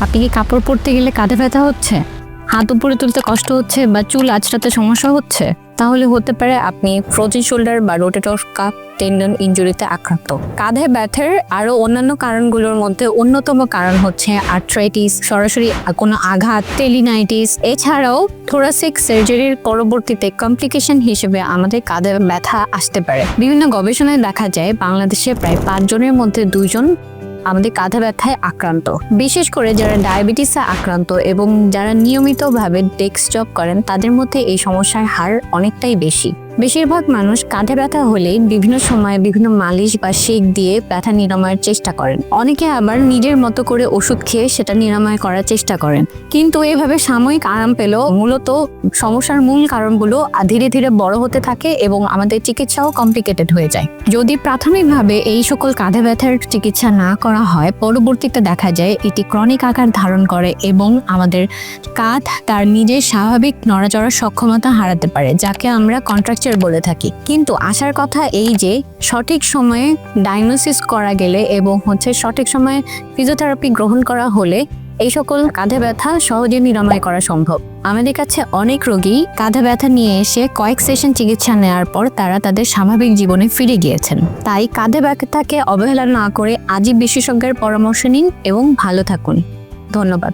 আপনি কি কাপড় পরতে গেলে কাঁধে ব্যথা হচ্ছে? হাত উপরে তুলতে কষ্ট হচ্ছে বা চুল আঁচড়াতে সমস্যা হচ্ছে? তাহলে হতে পারে আপনি ফ্রোজেন শোল্ডার বা রোটেটর কাপ টেন্ডন ইঞ্জুরিতে আক্রান্ত। কাঁধে ব্যথার আরও অন্যান্য কারণগুলোর মধ্যে অন্যতম কারণ হচ্ছে আর্থ্রাইটিস সরাসরি কোনো আঘাত টেলিনাইটিস এছাড়াও থোরাসিক সার্জারির পরবর্তীতে কমপ্লিকেশন হিসেবে আমাদের কাঁধে ব্যথা আসতে পারে। বিভিন্ন গবেষণায় দেখা যায়, বাংলাদেশে প্রায় পাঁচজনের মধ্যে দুইজন আমাদের কাঁধা ব্যথায় আক্রান্ত। বিশেষ করে যারা ডায়াবেটিসে আক্রান্ত এবং যারা নিয়মিতভাবে ডেস্ক জব করেন, তাদের মধ্যে এই সমস্যার হার অনেকটাই বেশি। বেশিরভাগ মানুষ কাঁধে ব্যথা হলে বিভিন্ন সময়ে বিভিন্ন মালিশ বা শেক দিয়ে ব্যথা নিরাময়ের চেষ্টা করেন। অনেকে আবার নিজের মতো করে ওষুধ খেয়ে সেটা নিরাময় করার চেষ্টা করেন। কিন্তু এভাবে সাময়িক আরাম পেলেও মূলত সমস্যার মূল কারণগুলো ধীরে ধীরে বড় হতে থাকে এবং আমাদের চিকিৎসাও কমপ্লিকেটেড হয়ে যায়। যদি প্রাথমিকভাবে এই সকল কাঁধে ব্যথার চিকিৎসা না করা হয়, পরবর্তীতে দেখা যায় এটি ক্রনিক আকার ধারণ করে এবং আমাদের কাঁধ তার নিজের স্বাভাবিক নড়াচড়ার সক্ষমতা হারাতে পারে, যাকে আমরা কন্ট্রাকচার বলে থাকি। কিন্তু আসার কথা এই যে, সঠিক সময়ে ডায়াগনোসিস করা গেলে এবং হচ্ছে সঠিক সময়ে ফিজিওথেরাপি গ্রহণ করা হলে এই সকল কাঁধে ব্যথা সহজে নিরাময় করা সম্ভব। আমাদের কাছে অনেক রোগী কাঁধে ব্যথা নিয়ে এসে কয়েক সেশন চিকিৎসা নেওয়ার পর তারা তাদের স্বাভাবিক জীবনে ফিরে গিয়েছেন। তাই কাঁধে ব্যথাকে অবহেলা না করে আজই বিশেষজ্ঞের পরামর্শ নিন এবং ভালো থাকুন। ধন্যবাদ।